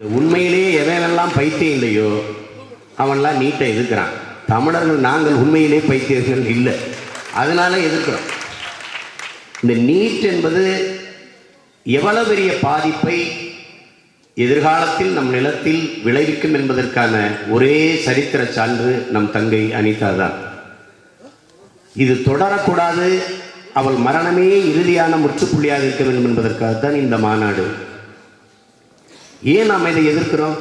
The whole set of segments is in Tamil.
உண்மையிலேயே எவனெல்லாம் பைத்தியம் இல்லையோ அவன்லாம் நீட்டை எதிர்க்கிறான். தமிழர்கள் நாங்கள் உண்மையிலே பைத்தியர்கள் இல்லை. அதனால எதிர்க்கிறோம். இந்த நீட் என்பது எவ்வளவு பெரிய பாதிப்பை எதிர்காலத்தில் நம் நிலத்தில் விளைவிக்கும் என்பதற்கான ஒரே சரித்திர சான்று நம் தங்கை அனிதா தான். இது தொடரக்கூடாது. அவள் மரணமே இறுதியான முற்றுப்புள்ளியாக இருக்க வேண்டும் என்பதற்காகத்தான் இந்த மாநாடு ஏன் நாம் இதை எதிர்க்கிறோம்?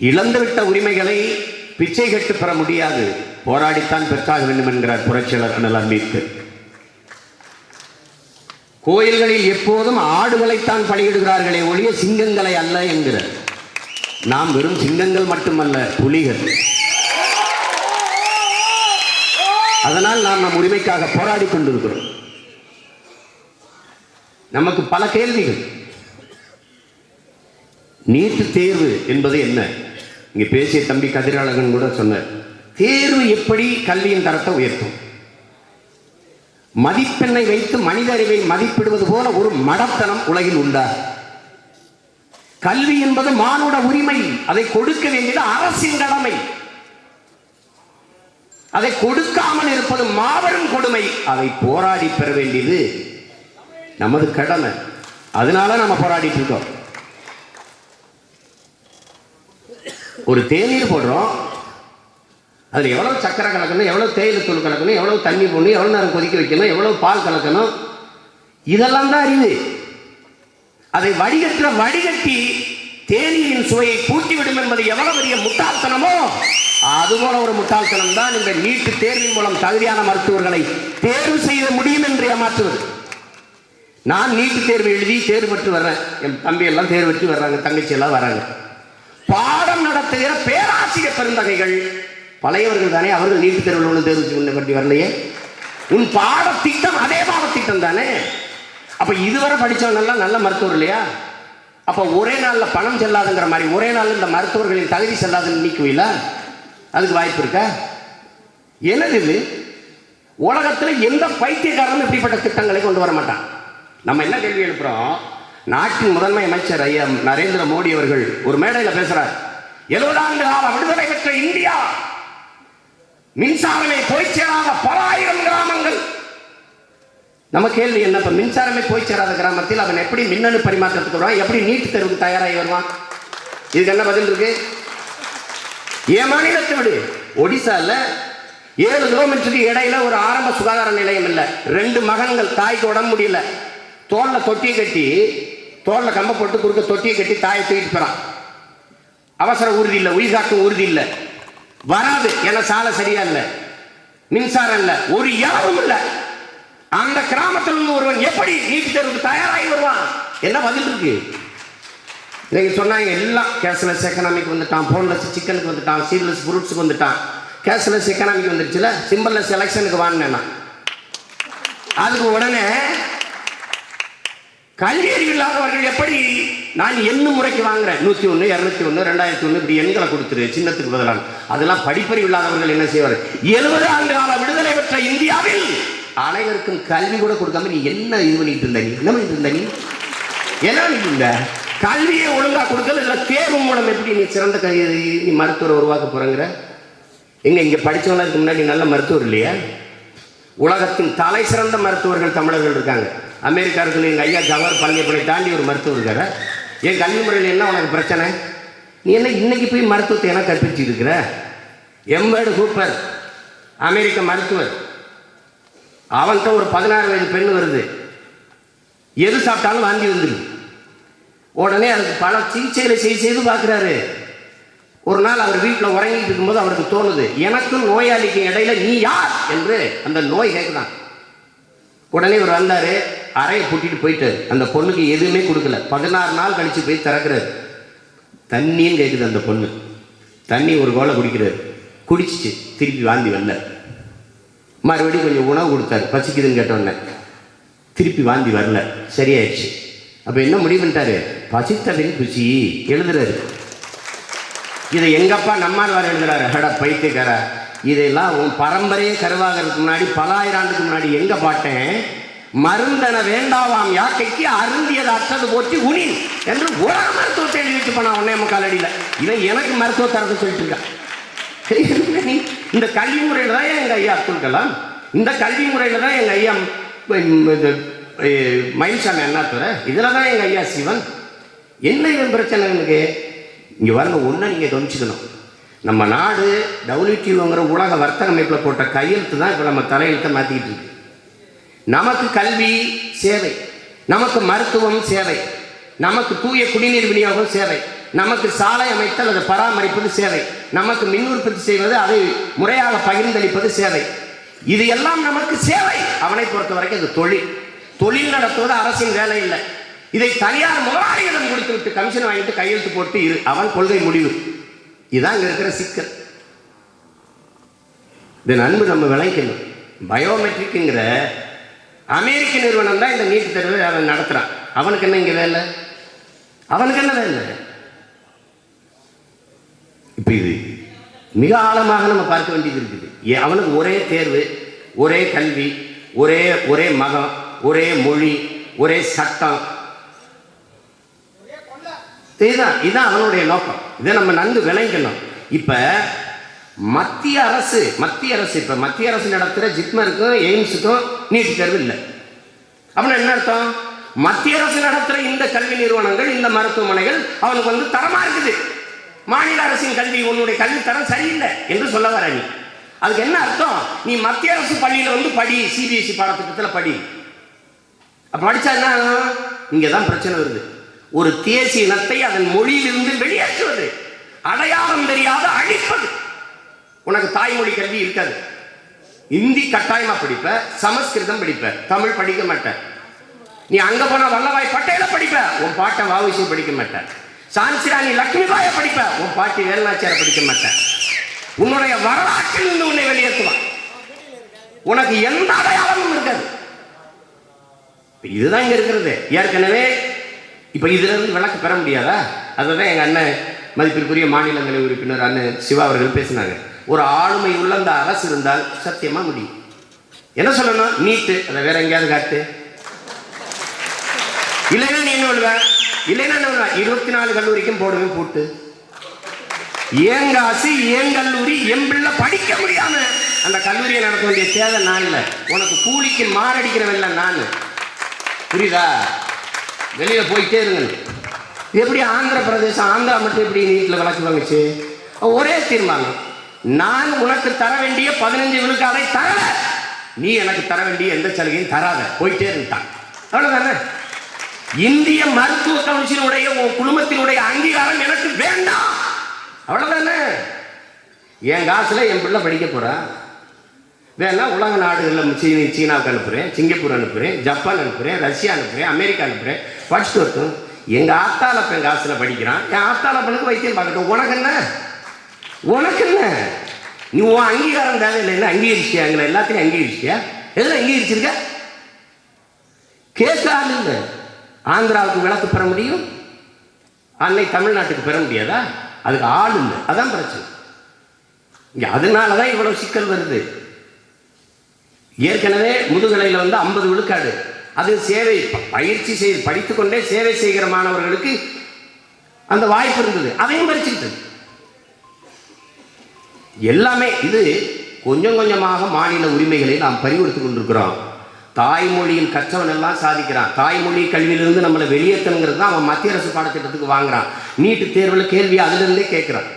இழந்துவிட்ட உரிமைகளை பிச்சை கட்டு பெற முடியாது. போராடித்தான் பெற்றாக வேண்டும் என்கிறார் புரட்சியாளர் அண்ணல் அம்பேத்கர். கோயில்களில் எப்போதும் ஆடுகளைத்தான் பலியிடுகிறார்களே ஒழிய சிங்கங்களை அல்ல என்கிறார். நாம் வெறும் சிங்கங்கள் மட்டுமல்ல புலிகள். அதனால் நாம் நம் உரிமைக்காக போராடி கொண்டிருக்கிறோம். நமக்கு பல கேள்விகள். நீட்டு தேர்வு என்பது என்ன? இங்கே பேசிய தம்பி கதிரழகன் கூட சொன்னார். தேர்வு எப்படி கல்வியின் தரத்தை உயர்த்தும்? மதிப்பெண்ணை வைத்து மனித அறிவை மதிப்பிடுவது போல ஒரு மடத்தனம் உலகில் உண்டா? கல்வி என்பது மானுட உரிமை. அதை கொடுக்க வேண்டியது அரசின் கடமை. அதை கொடுக்காமல் இருப்பது மாபெரும் கொடுமை. அதை போராடி பெற வேண்டியது நமது கடமை. அதனால நம்ம போராடிட்டு இருக்கோம். ஒரு தேநீர் போடுறோம். அதில் எவ்வளோ சக்கரை கலக்கணும் எவ்வளோ தேயிலை தூள் கலக்கணும் எவ்வளோ தண்ணி போடணும் எவ்வளோ நேரம் கொதிக்க வைக்கணும் எவ்வளோ பால் கலக்கணும். இதெல்லாம் தான் அறிவு. அதை வடிகட்டுற வடிகட்டி தேநீரின் சுவையை கூட்டிவிடும் என்பது எவ்வளவு பெரிய முட்டாள்தனமோ அதுபோல ஒரு முட்டாள்தனம் தான் இந்த நீட்டு தேர்வின் மூலம் தகுதியான மருத்துவர்களை தேர்வு செய்ய முடியும் என்று ஏமாற்றுவது. நான் நீட்டு தேர்வு எழுதி தேர்வு பெற்று வர்றேன். என் தம்பி எல்லாம் தேர்வு பெற்று வர்றாங்க தங்கச்சி எல்லாம் வராங்க பால் நடத்துகிற பேராசிரியர் பெருந்தகைகள் பழையவர்கள் தானே அவர்கள் நீட்டு தேர்வில் ஒன்று தேர்வு பண்ணி வரலையே? உன் பாடத்திட்டம் அதே பாடத்திட்டம் தானே? அப்ப இதுவரை படிச்சவங்க நல்ல மருத்துவர் இல்லையா? அப்ப ஒரே நாள்ல பணம் செல்லாதுங்கிற மாதிரி ஒரே நாள் இந்த மருத்துவர்களின் தகுதி செல்லாதுன்னு நீக்குவீங்களா? அதுக்கு வாய்ப்பு இருக்கா? எனது இது? உலகத்துல எந்த பைத்தியக்காரனும் இப்படிப்பட்ட திட்டங்களை கொண்டு வர மாட்டான். நம்ம என்ன கேள்வி எழுப்புறோம்? நாட்டின் முதன்மை அமைச்சர் ஐயா நரேந்திர மோடி அவர்கள் ஒரு மேடையில் பேசுகிறார் எழுபது ஆண்டு கால விடுதலை பெற்ற இந்தியா மின்சாரமே போய் சேராத பல ஆயிரம் கிராமங்கள். நம்ம கேள்வி என்ன? இப்ப மின்சாரமே போய் சேராத கிராமத்தில் அவன் எப்படி மின்னணு பரிமாற்றத்துக்கு வருவான்? எப்படி நீட் தேர்வுக்கு தயாராகி வருவான்? இதுக்கு என்ன பதில் இருக்கு? என் மாநிலத்தை விடு ஒடிசால ஏழு கிலோமீட்டருக்கு இடையில ஒரு ஆரம்ப சுகாதார நிலையம் இல்லை. ரெண்டு மகன்கள் தாய்க்கு உடம்பு முடியல. தோல்ல தொட்டியை கட்டி தோல்ல கம்ப போட்டு குறுக்க தொட்டியை கட்டி தாயை தூக்கிட்டு போறான். அவசர உறுதி இல்லை உயிர் காக்கும் உறுதி இல்லை. வராது ஏன்னா சாலை சரியா இல்லை. மின்சாரம் இல்லை ஒரு யாரும் இல்லை. அந்த கிராமத்தில் இருந்து ஒருவன் எப்படி நீட் தேர்வுக்கு தயாராகி வருவான்? என்ன பதில் இருக்கு? இன்னைக்கு சொன்னாங்க எல்லாம். கேஷ்லெஸ் எக்கனாமிக் வந்துட்டான் போன்லெஸ் சிக்கனுக்கு வந்துட்டான் சீட்லெஸ் ஃப்ரூட்ஸுக்கு வந்துட்டான். கேஷ்லெஸ் எக்கனாமிக் வந்துருச்சுல சிம்பிள்லெஸ் எலெக்ஷனுக்கு வாங்கினேன் அதுக்கு உடனே கல்வி அறிவு இல்லாதவர்கள் எப்படி நான் எண்ணு முறைக்கு வாங்குறேன்? நூத்தி ஒன்று இரநூத்தி ஒன்று ரெண்டாயிரத்தி ஒன்று இப்படி எண்களை கொடுத்துரு சின்னத்துக்கு பதிலாக. அதெல்லாம் படிப்பறிவு இல்லாதவர்கள் என்ன செய்வார்? எழுபது ஆண்டு கால விடுதலை பெற்ற இந்தியாவில் அனைவருக்கும் கல்வி கூட கொடுக்காம நீ என்ன இது பண்ணிட்டு இருந்த நீ? என்ன பண்ணிட்டு இருந்த நீ? என்ன பண்ணிட்டு இருந்த? கல்வியை ஒழுங்கா கொடுக்கல இல்லை தேர்வு மூலம் எப்படி நீ சிறந்த க- நீ மருத்துவரை உருவாக்க போறங்கிற? எங்க இங்க படிச்சவங்களுக்கு முன்னாடி நல்ல மருத்துவர் இல்லையா? உலகத்தின் தலை சிறந்த மருத்துவர்கள் தமிழர்கள் இருக்காங்க. அமெரிக்கா இருக்கிற எங்க ஐயா ஜவஹர் பழனியப்பனை தாண்டி ஒரு மருத்துவர் இருக்கார். என் கல்வி முறையில் என்ன உனக்கு பிரச்சனை? நீ என்ன இன்னைக்கு போய் மருத்துவத்தை என்ன கற்பிச்சு இருக்கிற? எம்பேடு ஹூப்பர் அமெரிக்க மருத்துவர். அவன்கிட்ட ஒரு பதினாறு வயது பெண் வருது. எது சாப்பிட்டாலும் வாந்தி வந்துடும் உடனே அதுக்கு பல சிகிச்சைகளை செய்து செய்து பார்க்குறாரு. ஒரு நாள் அவர் வீட்டில் உறங்கிட்டு இருக்கும்போது அவருக்கு தோணுது எனக்கும் நோயாளிக்கும் இடையில நீ யார்? என்று அந்த நோய் கேட்குதான் உடனே இவர் வந்தார். அறையை பூட்டிட்டு போயிட்டாரு அந்த பொண்ணுக்கு எதுவுமே கொடுக்கல. பதினாறு நாள் கழிச்சு போய் திறக்கிறாரு. தண்ணின்னு கேட்குது அந்த பொண்ணு. தண்ணி ஒரு கோலை குடிக்கிறாரு. குடிச்சிச்சு திருப்பி வாந்தி வரல. மறுபடியும் கொஞ்சம் உணவு கொடுத்தாரு. பசிக்குதுன்னு கேட்டோன்னே திருப்பி வாந்தி வரல. சரியாயிடுச்சு. அப்போ என்ன முடிவு பண்ணிட்டாரு? பசித்ததின் குசி எழுதுறாரு. இதை எங்கப்பா நம்மாழ்வார் எழுதுறாரு? ஹட பைத்தியக்கார. இதெல்லாம் உன் பரம்பரையே கருவாகிறதுக்கு முன்னாடி பல ஆயிரம் ஆண்டுக்கு முன்னாடி எங்கே பாட்டேன் மருந்தன வேண்டாவாம் யாக்கைக்கு அருந்தியது அற்றது போற்றி உனி என்று உலக மருத்துவத்தை எழுதி வச்சு போனா ஒன்னே முக்கால் அடியில். இவன் எனக்கு மருத்துவ தரத்தை சொல்லிட்டு இருக்கான் நீ? இந்த கல்வி முறையில் தான் எங்கள் ஐயா அப்துல் கலாம்? இந்த கல்வி முறையில் தான் எங்கள் ஐயா இது, மயில்சாமி அண்ணாதுரை இதில் தான் எங்கள் ஐயா சிவன். என்ன இவன் பிரச்சனை எனக்கு இங்கே வரணும் ஒன்று நீங்கள் கவனிச்சுக்கணும். நம்ம நாடு டபிள்யூடிஓங்கிற உலக வர்த்தக அமைப்பில் போட்ட கையெழுத்து தான் இப்போ நம்ம தலையெழுத்தை மாற்றிக்கிட்டு இருக்கு. நமக்கு கல்வி சேவை நமக்கு மருத்துவம் சேவை நமக்கு தூய குடிநீர் விநியோகம் சேவை நமக்கு சாலை அமைத்தல் அதை பராமரிப்பது சேவை நமக்கு மின் உற்பத்தி செய்வது அதை முறையாக பகிர்ந்தளிப்பது சேவை. இது எல்லாம் நமக்கு சேவை. அவனை பொறுத்த வரைக்கும் அது தொழில். தொழில் நடத்துவது அரசின் வேலை இல்லை. இதை தனியார் முதலாளிகளிடம் கொடுத்து விட்டு கமிஷன் வாங்கிட்டு கையெழுத்து போட்டு இரு. அவன் கொள்கை முடிவு. இதுதான் இங்க இருக்கிற சிக்கல். இது நன்மை நம்ம விளைக்கணும் பயோமெட்ரிக்ங்கிற அமெரிக்க நிறுவனம் தான் இந்த நீட் தேர்வை அவன் நடத்துறான். அவனுக்கு என்ன இங்க வேலை? அவனுக்கு என்ன வேலை? இப்ப இது மிக ஆழமாக நம்ம பார்க்க வேண்டியது இருக்குது. அவனுக்கு ஒரே தேர்வு ஒரே கல்வி ஒரே ஒரே மதம் ஒரே மொழி ஒரே சட்டம். இதுதான் இதுதான் அவனுடைய நோக்கம். இதை நம்ம நன்கு விளங்கணும். இப்போ மத்திய அரசு மத்திய அரசு இப்ப மத்திய அரசு நடத்துற ஜிப்மருக்கும் எய்ம்ஸுக்கும் நீட் தேர்வு இல்லை. அப்படின்னா என்ன அர்த்தம்? மத்திய அரசு நடத்துற இந்த கல்வி நிறுவனங்கள் இந்த மருத்துவமனைகள் அவனுக்கு வந்து தரமா இருக்குது. மாநில அரசின் கல்வி உன்னுடைய கல்வி தரம் சரியில்லை என்று சொல்ல வர நீ. அதுக்கு என்ன அர்த்தம்? நீ மத்திய அரசு பள்ளியில வந்து படி சிபிஎஸ்சி பாடத்திட்டத்தில் படி. அப்ப படிச்சா என்ன ஆகும்? இங்கதான் பிரச்சனை வருது. ஒரு தேசிய இனத்தை அதன் மொழியிலிருந்து வெளியேற்றுவது அடையாளம் தெரியாத அழிப்பது. உனக்கு தாய்மொழி கல்வி இருக்காது. இந்தி கட்டாயமா படிப்ப சமஸ்கிருதம் படிப்ப தமிழ் படிக்க மாட்ட. நீ அங்க போன வல்லபாய் பட்டேல படிப்ப உன் பாட்டை வாவிசி படிக்க மாட்ட. சான்சிராணி லட்சுமிபாய படிப்ப உன் பாட்டி வேலுநாச்சியார படிக்க மாட்ட. உன்னுடைய வரலாற்றில் இருந்து உன்னை வெளியேற்றுவான் உனக்கு எந்த அடையாளமும் இருக்காது. இதுதான் இங்க இருக்கிறது. ஏற்கனவே இப்ப இதுல இருந்து விளக்கு பெற முடியாதா? அதுதான் எங்க அண்ணன் மதிப்பிற்குரிய மாநிலங்களை உறுப்பினர் அண்ணன் சிவா அவர்கள் பேசினாங்க. ஒரு ஆளுமை உள்ள அந்த அரசு இருந்தால் சத்தியமா முடியும். என்ன சொல்லணும்? நீட்டு. அதை வேற எங்கேயாவது காட்டு. இல்லைன்னா நீ என்ன பண்ணுவ? இல்லைன்னா என்ன இருபத்தி நாலு கல்லூரிக்கும் போடுவேன் போட்டு. ஏன் காசு? ஏன் கல்லூரி? என் பிள்ளை படிக்க முடியாம அந்த கல்லூரியை நடத்த வேண்டிய தேவை நான் இல்லை. உனக்கு கூலிக்கு மாரடிக்கிறவன் நான். புரியுதா? வெளியில போயிட்டே இருங்க எப்படி ஆந்திர பிரதேசம் ஆந்திரா மட்டும் எப்படி நீட்டில் விளக்கு வாங்குச்சு? ஒரே தீர்மானம். நான் உனக்கு தர வேண்டிய பதினஞ்சு விழுக்காடை தரல. நீ எனக்கு தர வேண்டிய எந்த சலுகையும் தராத. போயிட்டே இருந்துட்டான். அவ்வளவுதானே? இந்திய மருத்துவ கவுன்சிலுடைய உன் குழுமத்தினுடைய அங்கீகாரம் எனக்கு வேண்டாம். அவ்வளவுதானே? என் காசுல என் பிள்ளை படிக்க போறா. வேணா உலக நாடுகளில் சீனி சீனாவுக்கு அனுப்புகிறேன் சிங்கப்பூர் அனுப்புகிறேன் ஜப்பான் அனுப்புகிறேன் ரஷ்யா அனுப்புகிறேன் அமெரிக்கா அனுப்புகிறேன் படிச்சுட்டு வரட்டும். எங்கள் ஆத்தாளப்பன் காசில் படிக்கிறான். என் ஆத்தாளப்பனுக்கு வைத்தியம் பார்க்கட்டும். உனக்கு என்ன? உனக்கு என்ன நீ உன் அங்கீகாரம் தேவையில்லைன்னு அங்கீகரிச்சியா? எங்களை எல்லாத்தையும் அங்கீகரிச்சியா? எதில் அங்கீகரிச்சிருக்க? கேட்காது ஆந்திராவுக்கு விளக்கு பெற முடியும்? அன்னை தமிழ்நாட்டுக்கு பெற முடியாதா? அதுக்கு ஆள் இல்லை. அதான் பிரச்சனை. இங்கே அதனால தான் இவ்வளவு சிக்கல் வருது. ஏற்கனவே முதுகலையில் வந்து ஐம்பது விழுக்காடு. அது சேவை ப- பயிற்சி செய்து படித்துக்கொண்டே சேவை செய்கிற மாணவர்களுக்கு அந்த வாய்ப்பு இருந்தது. அதையும் பறிச்சுக்கிட்டது. எல்லாமே இது கொஞ்சம் கொஞ்சமாக மாநில உரிமைகளை நாம் பறிகொடுத்து கொண்டிருக்கிறோம். தாய்மொழியில் கற்றவன் எல்லாம் சாதிக்கிறான். தாய்மொழி கல்வியிலிருந்து நம்மளை வெளியேற்றணுங்கிறது தான் அவன் மத்திய அரசு பாடத்திட்டத்துக்கு வாங்குறான். நீட்டு தேர்வில் கேள்வி அதிலிருந்தே கேட்குறான்.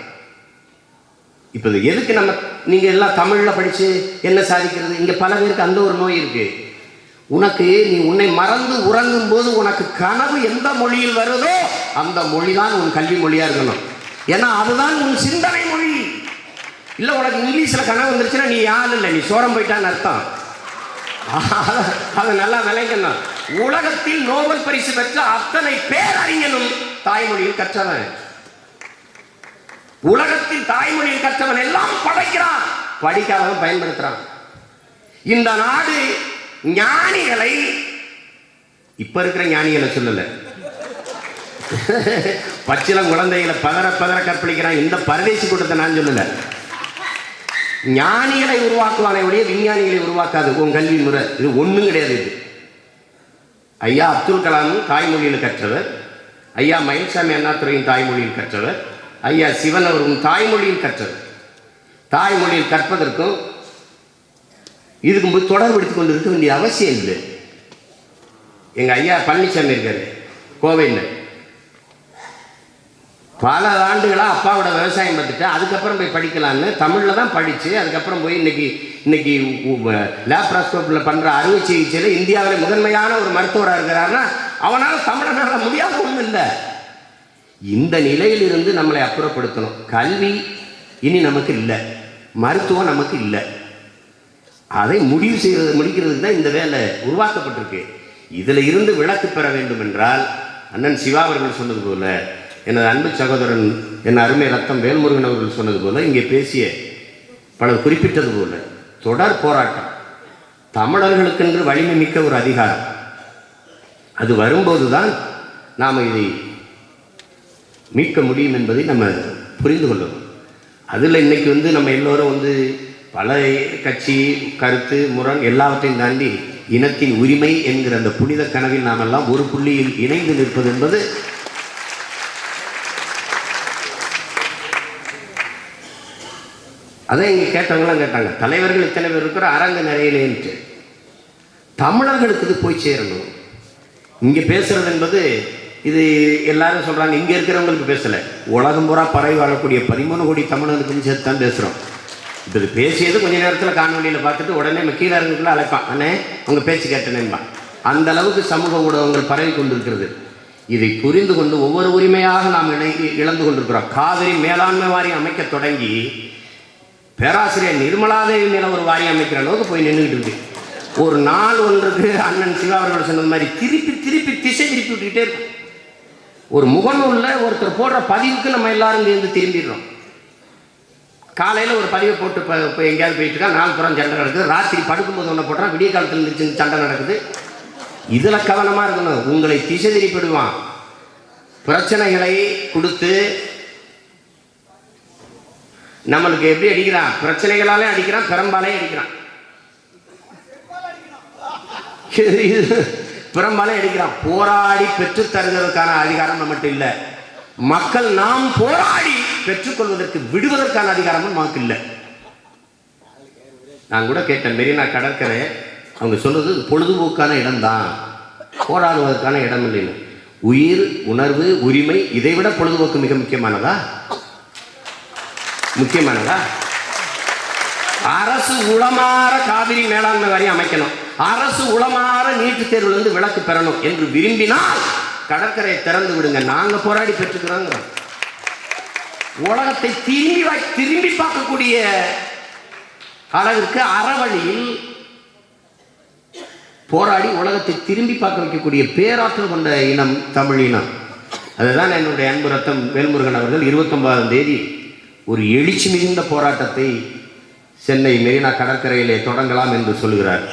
இப்போ எதுக்கு நம்ம நீங்கள் எல்லாம் தமிழில் படித்து என்ன சாதிக்கிறது? இங்கே பல பேருக்கு அந்த ஒரு நோய் இருக்கு. உனக்கு நீ உன்னை மறந்து உறங்கும் போது உனக்கு கனவு எந்த மொழியில் வருதோ அந்த மொழி தான் உன் கல்வி மொழியாக இருக்கணும். ஏன்னா அதுதான் உன் சிந்தனை மொழி. இல்லை உனக்கு இங்கிலீஷில் கனவு வந்துருச்சுன்னா நீ யாரும் இல்லை நீ சோரம் போயிட்டான்னு அர்த்தம். அதை நல்லா விளைக்கணும் உலகத்தில் நோபல் பரிசு பெற்ற அத்தனை பேரறிஞனும் தாய்மொழியில் கற்றவன். உலகத்தில் தாய்மொழியில் கற்றவன் எல்லாம் படைக்கிறான். படிக்காதவன் பயன்படுத்துறான். இந்த நாடு ஞானிகளை இப்ப இருக்கிற ஞானிகளை சொல்லல. பச்சிலம் குழந்தைகளை பதற பதற கற்பழிக்கிறான். இந்த பரதேசி கூட்டத்தை நான் சொல்லலை. ஞானிகளை உருவாக்குவானே ஒழிய விஞ்ஞானிகளை உருவாக்காது. உன் கல்வி முறை. இது ஒன்றும் கிடையாது இது. ஐயா அப்துல் கலாமும் தாய்மொழியில் கற்றவர். ஐயா மயில்சாமி அண்ணாதுரையும் தாய்மொழியில் கற்றவர். ஐயா சிவன் அவரும் தாய்மொழியில் கற்றவர். தாய்மொழியில் கற்பதற்கும் இதுக்கு தொடர்பு தொடர்படுத்திக் கொண்டு இருக்க வேண்டிய அவசியம் இல்லை. எங்கள் ஐயா பழனிசாமி இருக்காரு. கோவையில். பல ஆண்டுகளாக அப்பாவோட விவசாயம் பார்த்துட்டு அதுக்கப்புறம் போய் படிக்கலான்னு தமிழில் தான் படித்து அதுக்கப்புறம் போய் இன்னைக்கு இன்னைக்கு லேப்ராஸ்கோப்பில் பண்ணுற அறுவை சிகிச்சையில் இந்தியாவில் முதன்மையான ஒரு மருத்துவராக இருக்கிறாருன்னா அவனால் தமிழனால் முடியாத ஒன்றும் இல்லை. இந்த நிலையிலிருந்து நம்மளை அப்புறப்படுத்தணும். கல்வி இனி நமக்கு இல்லை. மருத்துவம் நமக்கு இல்லை. அதை முடிவு செய்வது முடிக்கிறதுக்கு தான் இந்த வேலை உருவாக்கப்பட்டிருக்கு. இதில் இருந்து விளக்கு பெற வேண்டும் என்றால் அண்ணன் சிவா அவர்கள் சொன்னது போல எனது அன்பு சகோதரன் என் அருமை ரத்தம் வேல்முருகன் அவர்கள் சொன்னது போல இங்கே பேசிய பலர் குறிப்பிட்டது போல தொடர் போராட்டம் தமிழர்களுக்கென்று வலிமை மிக்க ஒரு அதிகாரம். அது வரும்போது தான் நாம் இதை மீட்க முடியும் என்பதை நம்ம புரிந்து கொள்ளணும் அதில் இன்னைக்கு வந்து நம்ம எல்லோரும் வந்து பல கட்சி கருத்து முரண் எல்லாவற்றையும் தாண்டி இனத்தின் உரிமை என்கிற அந்த புனித கனவில் நாம் எல்லாம் ஒரு புள்ளியில் இணைந்து நிற்பது என்பது அதான் இங்கே கேட்டவங்களாம் கேட்டாங்க தலைவர்கள் இத்தனை பேர் இருக்கிற அரங்கு நிறையிலேன்ட்டு தமிழர்களுக்கு இது போய் சேரணும். இங்கே பேசுறது என்பது இது எல்லாரும் சொல்கிறாங்க இங்கே இருக்கிறவங்களுக்கு பேசலை. உலகம் பூரா பறவை வாழக்கூடிய பதிமூணு கோடி தமிழர்களுக்கும் சேர்த்து தான் பேசுகிறோம் இப்போ இது பேசியது கொஞ்ச நேரத்தில் காணொலியில் பார்த்துட்டு உடனே நம்ம கீழே இறங்குக்குள்ள அழைப்பான். அண்ணே அவங்க பேச்சு கேட்டனேன்பான் அந்த அளவுக்கு சமூக ஊடகங்கள் பரவி கொண்டிருக்கிறது. இதை புரிந்து கொண்டு ஒவ்வொரு உரிமையாக நாம் இணை இழந்து கொண்டிருக்கிறோம். காவிரி மேலாண்மை வாரியம் அமைக்க தொடங்கி பேராசிரியர் நிர்மலாதேவி மேலே ஒரு வாரியம் அமைக்கிற அளவுக்கு போய் நின்றுக்கிட்டு இருக்கு. ஒரு நாள் ஒன்றுக்கு அண்ணன் சிவா அவர்கள் சொன்னது மாதிரி திருப்பி திருப்பி திசை திருப்பி விட்டுக்கிட்டே இருக்கும். ஒரு முகநூலில் ஒருத்தர் போடுற பதிவுக்கு நம்ம எல்லாரும் இருந்து திரும்பிடுறோம். காலையில் ஒரு பதிவை போட்டு இப்போ இப்போ எங்கேயாவது போயிட்டு இருக்கா நாள் புறம் சண்டை நடக்குது. ராத்திரி படுக்கும்போது ஒன்று போடுறான் விடிய காலத்தில் இருந்துச்சு சண்டை நடக்குது. இதில் கவனமாக இருக்கணும். உங்களை திசை திருப்பிடுவான். பிரச்சனைகளை கொடுத்து நம்மளுக்கு எப்படி அடிக்கிறான்? பிரச்சனைகளாலே அடிக்கிறான் பெரம்பாலே அடிக்கிறான். பெரும்பாலே பெரம்பாலே அடிக்கிறான். போராடி பெற்றுத் தருவதற்கான அதிகாரம் நம்மகிட்ட இல்லை. மக்கள் நாம் போராடி பெற்றுக்கொள்வதற்கு விடுவதற்கான அதிகாரமும் நமக்கு இல்லை. நான் கூட கேட்டேன் மெரினா கடற்கரை அவங்க சொல்றது பொழுதுபோக்கான இடம்தான். போராடுவதற்கான இடம் இல்லைன்னு. உயிர் உணர்வு உரிமை இதை விட பொழுதுபோக்கு மிக முக்கியமானதா? முக்கியமானதா? அரசு உளமாற காவிரி மேலாண்மை வாரியம் அமைக்கணும். அரசு உளமாற நீட்டுத் தேர்வுலேருந்து விலக்கு பெறணும் என்று விரும்பினால் கடற்கரையை திறந்து விடுங்க. நாங்க போராடி பெற்றுக்கிறோங்க உலகத்தை திரும்பி திரும்பி பார்க்கக்கூடிய அளவிற்கு அறவழியில் போராடி உலகத்தை திரும்பி பார்க்க வைக்கக்கூடிய பேராற்றல் கொண்ட இனம் தமிழ் இனம். அதுதான் என்னுடைய அன்பு ரத்தம் வேல்முருகன் அவர்கள் இருபத்தொன்பதாம் தேதி ஒரு எழுச்சி மிகுந்த போராட்டத்தை சென்னை மெரினா கடற்கரையிலே தொடங்கலாம் என்று சொல்கிறார்.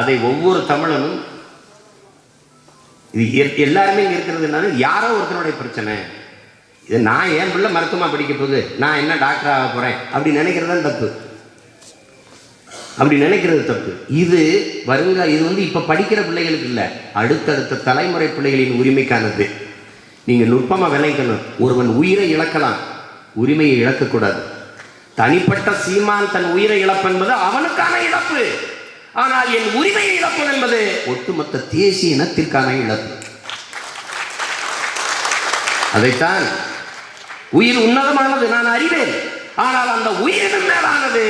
அதை ஒவ்வொரு தமிழனும் இது எல்லாருமே இங்கே இருக்கிறதுனால யாரோ ஒருத்தனுடைய பிரச்சனை. இது நான் ஏன் பிள்ளை மருத்துவமாக படிக்க போகுது? நான் என்ன டாக்டர் ஆக போகிறேன் அப்படி நினைக்கிறது தான் தப்பு. அப்படி நினைக்கிறது தப்பு. இது வருங்க இது வந்து இப்போ படிக்கிற பிள்ளைகளுக்கு இல்லை. அடுத்தடுத்த தலைமுறை பிள்ளைகளின் உரிமைக்கானது. நீங்கள் நுட்பமாக விளைக்கணும் ஒருவன் உயிரை இழக்கலாம். உரிமையை இழக்கக்கூடாது. தனிப்பட்ட சீமான் தன் உயிரை இழப்பு என்பது அவனுக்கான இழப்பு. ஆனால் என் உரிமையை இழப்பது என்பது ஒட்டுமொத்த தேசிய இனத்திற்கான இழப்பு. அதைத்தான் உயிர் உன்னதமானது நான் அறிவேன். ஆனால் அந்த உயிரினும் மேலானது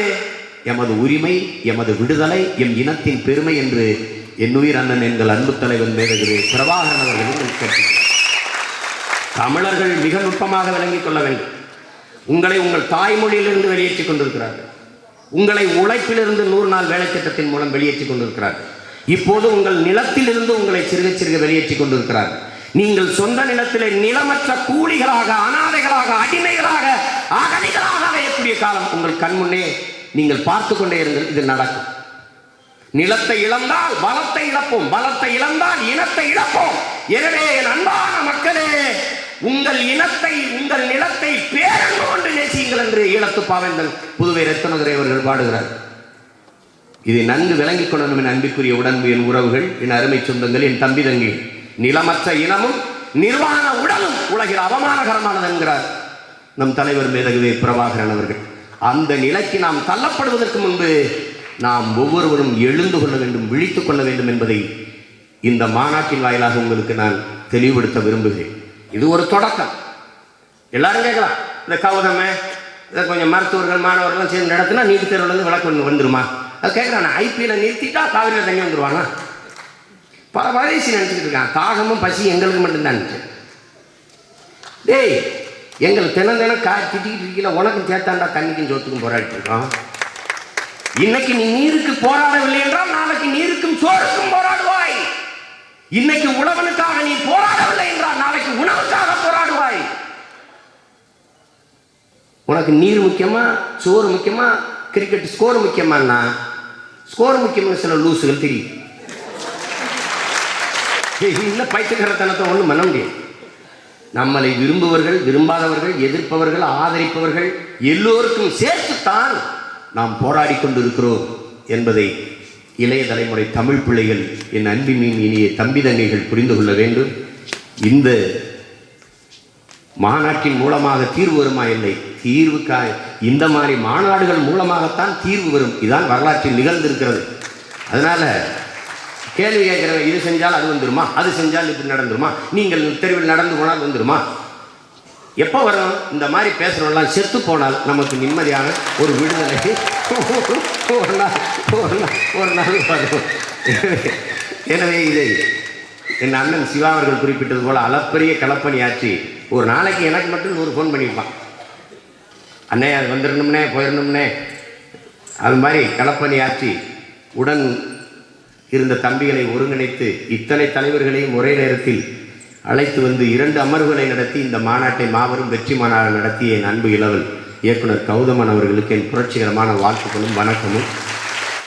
எமது உரிமை எமது விடுதலை எம் இனத்தின் பெருமை என்று என் உயிர் அண்ணன் எங்கள் அன்பு தலைவன் மேலகிரி பிரபாகரன் அவர்கள் கேட்கிறார் தமிழர்கள் மிக நுட்பமாக விளங்கிக் கொள்ள வேண்டும். உங்களை உங்கள் தாய்மொழியிலிருந்து வெளியேற்றிக் கொண்டிருக்கிறார்கள். உங்களை உழைப்பிலிருந்து நூறு நாள் வேலை திட்டத்தின் மூலம் வெளியேற்றிக் கொண்டிருக்கிறார்கள். இப்போது உங்கள் நிலத்திலிருந்து உங்களை சிறுக சிறுக வெளியேற்றிக் கொண்டிருக்கிறார்கள். நீங்கள் சொந்த நிலத்திலே நிலமற்ற கூலிகளாக அனாதைகளாக அடிமைகளாக அகதிகளாக அடையக்கூடிய காலம் உங்கள் கண் முன்னே நீங்கள் பார்த்து கொண்டே இருங்கள் இது நடக்கும். நிலத்தை இழந்தால் பலத்தை இழப்போம் பலத்தை இழந்தால் இனத்தை இழப்போம். எனவே என் அன்பான மக்களே உங்கள் இனத்தை உங்கள் நிலத்தை பேரன்பு கொண்டு நேசியுங்கள் என்று ஈழத்து பாவேந்தல் புதுவை ரத்தனதுரை அவர்கள் பாடுகிறார். இதை நன்கு விளங்கிக் கொள்ளணும் என் அன்பிற்குரிய உடன்பு என் உறவுகள் என் அருமை சொந்தங்கள் என் தம்பி தங்கி. நிலமற்ற இனமும் நிர்வாண உடலும் உலகில் அவமானகரமானது என்கிறார் நம் தலைவர் மேதகவே பிரபாகரன் அவர்கள். அந்த நிலைக்கு நாம் தள்ளப்படுவதற்கு முன்பு நாம் ஒவ்வொருவரும் எழுந்து கொள்ள வேண்டும் விழித்துக் கொள்ள வேண்டும் என்பதை இந்த மாநாட்டின் வாயிலாக உங்களுக்கு நான் தெளிவுபடுத்த விரும்புகிறேன். இது ஒரு தொடக்கம். எல்லாரும் கேட்கலாம். இந்த கௌதம இதை கொஞ்சம் மருத்துவர்கள் மாணவர்கள்லாம் சேர்ந்து நடத்தினா நீட் தேர்வுலேருந்து விளக்கு ஒன்று வந்துருமா? அது கேட்குறான்? ஐபியில் நிறுத்திட்டா காவிரியில் தண்ணி வந்துருவானா? பல வயசு நினச்சிக்கிட்டு இருக்கான். தாகமும் பசி எங்களுக்கு மட்டும்தான். டேய் எங்கள் தினம் தினம் கா திட்டிக்கிட்டு இருக்கீங்கள உனக்கும் சேர்த்தாண்டா தண்ணிக்கும் சோத்துக்கும் போராடிட்டு இருக்கோம். இன்னைக்கு நீ நீருக்கு போராடவில்லை என்றால் நாளைக்கு நீருக்கும் சோறுக்கும் போராட இன்னைக்கு உணவனுக்காக நீ போராடவில்லை என்றால் நாளைக்கு உணவுக்காக போராடுவாய். உனக்கு நீர் முக்கியமா சோறு முக்கியமா கிரிக்கெட் ஸ்கோர் முக்கியமானா ஸ்கோர் முக்கியம்னு சில லூசுகள் தெரியும். இல்லை பைத்தியகரத்தனத்தை ஒன்றும் பண்ண நம்மளை விரும்புவர்கள் விரும்பாதவர்கள் எதிர்ப்பவர்கள் ஆதரிப்பவர்கள் எல்லோருக்கும் சேர்த்துத்தான் நாம் போராடி கொண்டிருக்கிறோம் என்பதை இளைய தலைமுறை தமிழ் பிள்ளைகள் என் அன்பின் இனிய தம்பி தங்கைகள் புரிந்து கொள்ள வேண்டும். இந்த மாநாட்டின் மூலமாக தீர்வு வருமா இல்லை? தீர்வுக்கா இந்த மாதிரி மாநாடுகள் மூலமாகத்தான் தீர்வு வரும். இதான் வரலாற்றில் நிகழ்ந்திருக்கிறது. அதனால கேள்வி கேட்கிறவன் இது செஞ்சால் அது வந்துருமா? அது செஞ்சால் இப்படி நடந்துருமா? நீங்கள் தெருவில் நடந்து போனால் வந்துருமா? எப்போ வரும்? இந்த மாதிரி பேசுகிறவெல்லாம் செத்து போனால் நமக்கு நிம்மதியான ஒரு விடுதலை. ஒரு நாள் ஒரு நாள் ஒரு நாள் வரும். எனவே இதை என் அண்ணன் சிவா அவர்கள் குறிப்பிட்டது போல் அளப்பரிய களப்பணி ஆச்சு ஒரு நாளைக்கு எனக்கு மட்டும் நூறு ஃபோன் பண்ணியிருப்பான். அண்ணே அது வந்துடணும்னே போயிடணும்னே. அது மாதிரி களப்பணி ஆச்சு உடன் இருந்த தம்பிகளை ஒருங்கிணைத்து இத்தனை தலைவர்களையும் ஒரே நேரத்தில் அழைத்து வந்து இரண்டு அமர்வுகளை நடத்தி இந்த மாநாட்டை மாபெரும் வெற்றி மாநாடு நடத்திய என் அன்பு இளவல் இயக்குனர் கௌதமன் அவர்களுக்கு என் புரட்சிகரமான வாழ்த்துக்களும் வணக்கமும்.